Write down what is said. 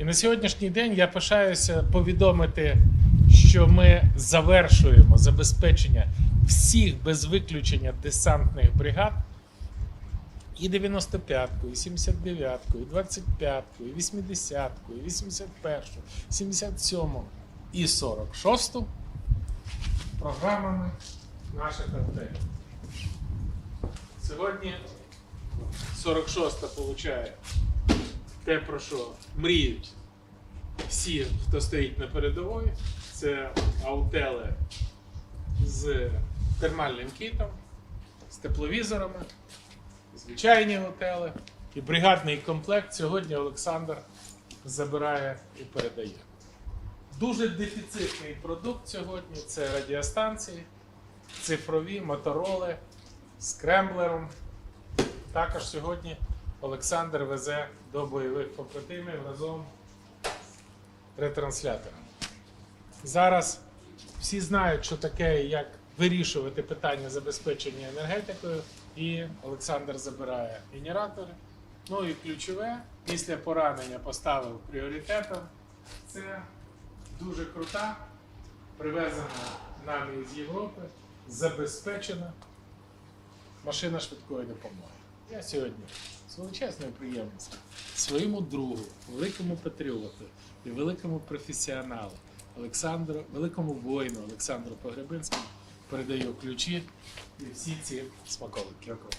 І на сьогоднішній день я пишаюся повідомити, що ми завершуємо забезпечення всіх без виключення десантних бригад. І 95-ку, і 79-ку, і 25-ку, і 80-ку, і 81-ку, 77-му і 46-ту програмами наших артелів. Сьогодні 46-та получає те, про що мріють всі, хто стоїть на передовій. Це аутели з термальним кітом, з тепловізорами, звичайні готели. І бригадний комплект сьогодні Олександр забирає і передає. Дуже дефіцитний продукт сьогодні це радіостанції, цифрові мотороли з кремблером. Також сьогодні Олександр везе до бойових побратимів разом з ретранслятором. Зараз всі знають, що таке, як вирішувати питання забезпечення енергетикою, і Олександр забирає генератори. Ну і ключове, після поранення поставив пріоритетом. Це дуже крута, привезена нами з Європи, забезпечена машина швидкої допомоги. Я сьогодні з величезною приємністю своєму другу, великому патріоту і великому професіоналу Олександру, великому воїну Олександру Погребинському передаю ключі і всі ці смаколики. Дякую.